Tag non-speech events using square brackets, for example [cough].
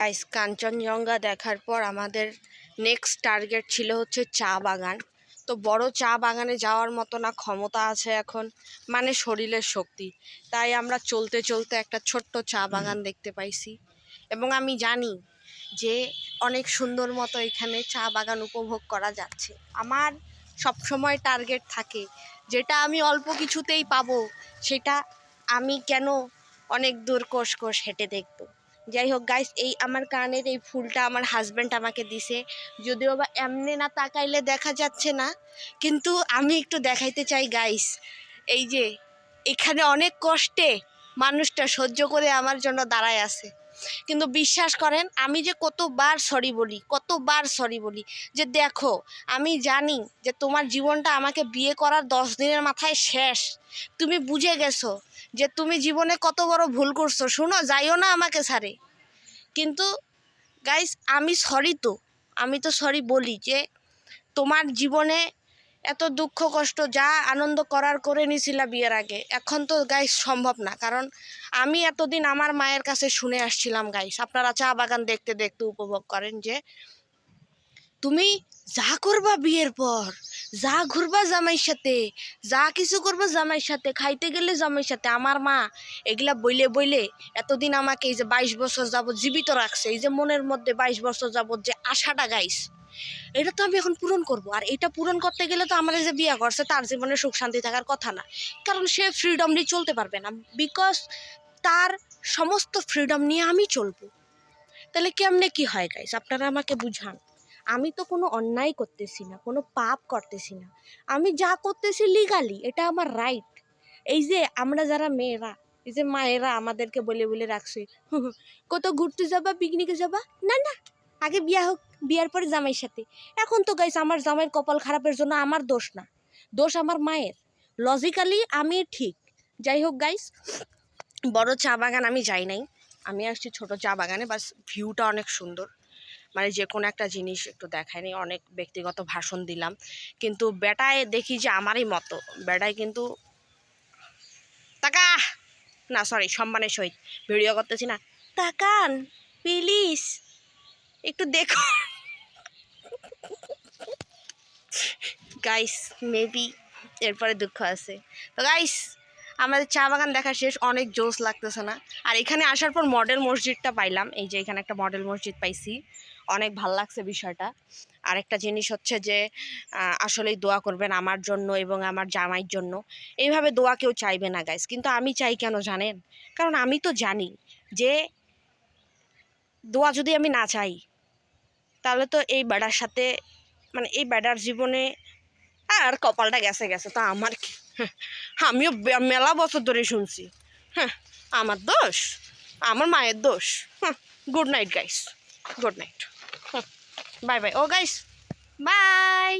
Guys Kanchenjunga দেখার পর আমাদের নেক্সট টার্গেট ছিল হচ্ছে চা বাগান। তো বড় চা বাগানে যাওয়ার মতো না, ক্ষমতা আছে এখন মানে শরীরের শক্তি। তাই আমরা চলতে চলতে একটা ছোট্ট চা বাগান দেখতে পাইছি। এবং আমি জানি যে অনেক সুন্দর মতো এখানে চা বাগান উপভোগ করা যাচ্ছে। আমার সবসময় টার্গেট থাকে, যেটা আমি অল্প কিছুতেই পাবো, সেটা আমি কেন অনেক দূর কোষ কোষ হেঁটে দেখব। যাই হোক গাইস এই আমার কানের এই ফুলটা আমার হাজব্যান্ড আমাকে দিছে। যদিও বা এমনি না তাকাইলে দেখা যাচ্ছে না, কিন্তু আমি একটু দেখাইতে চাই গাইস এই যে এখানে অনেক কষ্টে মানুষটা সহ্য করে আমার জন্য দাঁড়ায় আছে। কিন্তু বিশ্বাস করেন, আমি যে কতবার সরি বলি, কতবার সরি বলি, যে দেখো, আমি জানি যে তোমার জীবনটা আমাকে বিয়ে করার দশ দিনের মাথায় শেষ। তুমি বুঝে গেছো যে তুমি জীবনে কত বড় ভুল করছ, শুনো, যাইও না আমাকে ছাড়ে। কিন্তু গাইস আমি সরি তো, আমি তো সরি বলি যে তোমার জীবনে এত দুঃখ, কষ্ট, যা আনন্দ করার করে নিছিলা বিয়ের আগে, এখন তো গাইস সম্ভব না। কারণ আমি এতদিন আমার মায়ের কাছে শুনে আসছিলাম গাইস, আপনারা চা বাগান দেখতে দেখতে উপভোগ করেন যে, তুমি যা করবা বিয়ের পর, যা ঘুরবা জামাইর সাথে, যা কিছু করবা জামাইর সাথে, খাইতে গেলে জামাইর সাথে, আমার মা এগুলা বইলে বইলে এতদিন আমাকে এই যে বাইশ বছর যাবত জীবিত রাখছে, এই যে মনের মধ্যে বাইশ বছর যাবত যে আশাটা গাইস এটা তো আমি এখন পূরণ করব। আর এটা পূরণ করতে গেলে তো আমার যে বিয়ে করছে তার জীবনে সুখ শান্তি থাকার কথা না। কারণ সে ফ্রিডম নিয়ে চলতে পারবে না। বিকজ তার সমস্ত ফ্রিডম নিয়ে আমি চলবো। তাহলে কেমনে কি হয় গাইস আপনারা আমাকে বুঝান। আমি তো কোনো অন্যায় করতেছি না, কোনো পাপ করতেছি না। আমি যা করতেছি লিগালি এটা আমার রাইট এই যে আমরা যারা মেয়েরা, এই যে মায়েরা আমাদেরকে বলে বলে রাখছে, [laughs] কত ঘুরতে যাবা পিকনিকে যাবা? না না। আগে বিয়া হোক, বিয়ার পরে জামাইয়ের সাথে। এখন তো গাইস আমার জামাইয়ের কপাল খারাপের জন্য আমার দোষ না। দোষ আমার মায়ের। লজিক্যালি আমি ঠিক। যাই হোক গাইস বড় চা বাগান আমি যাই নাই। আমি আসছি ছোট চা বাগানে, বাস ভিউটা অনেক সুন্দর। মানে যে কোনো একটা জিনিস একটু দেখায়নি অনেক ব্যক্তিগত ভাষণ দিলাম। কিন্তু বেটায় দেখি যে আমারই মতো। বেটায় কিন্তু তাকা না সরি সম্মানের সহিত। ভিডিও করতেছি না। তাকান প্লিজ একটু দেখো। গাইস মেবি এরপরে দুঃখ আছে। তো গাইস আমাদের চা বাগান দেখা শেষ, অনেক জোস লাগতেছে না। আর এখানে আসার পর মডেল মসজিদটা পাইলাম। এই যে এখানে একটা মডেল মসজিদ পাইছি। অনেক ভালো লাগছে বিষয়টা। আরেকটা জিনিস হচ্ছে যে আসলেই দোয়া করবেন আমার জন্য এবং আমার জামাইয়ের জন্য। এইভাবে দোয়া কেউ চাইবে না গাইস কিন্তু আমি চাই কেন জানেন? কারণ আমি তো জানি যে, দোয়া যদি আমি না চাই তাহলে তো এই বেড়ার সাথে মানে এই বেড়ার জীবনে আর কপালটা গেছে গেছে তা আমার কি? হ্যাঁ, আমিও মেলা বছর ধরে শুনছি। হ্যাঁ আমার দোষ আমার মায়ের দোষ। হ্যাঁ good night guys good night হ্যাঁ বাই বাই ও গাইস বাই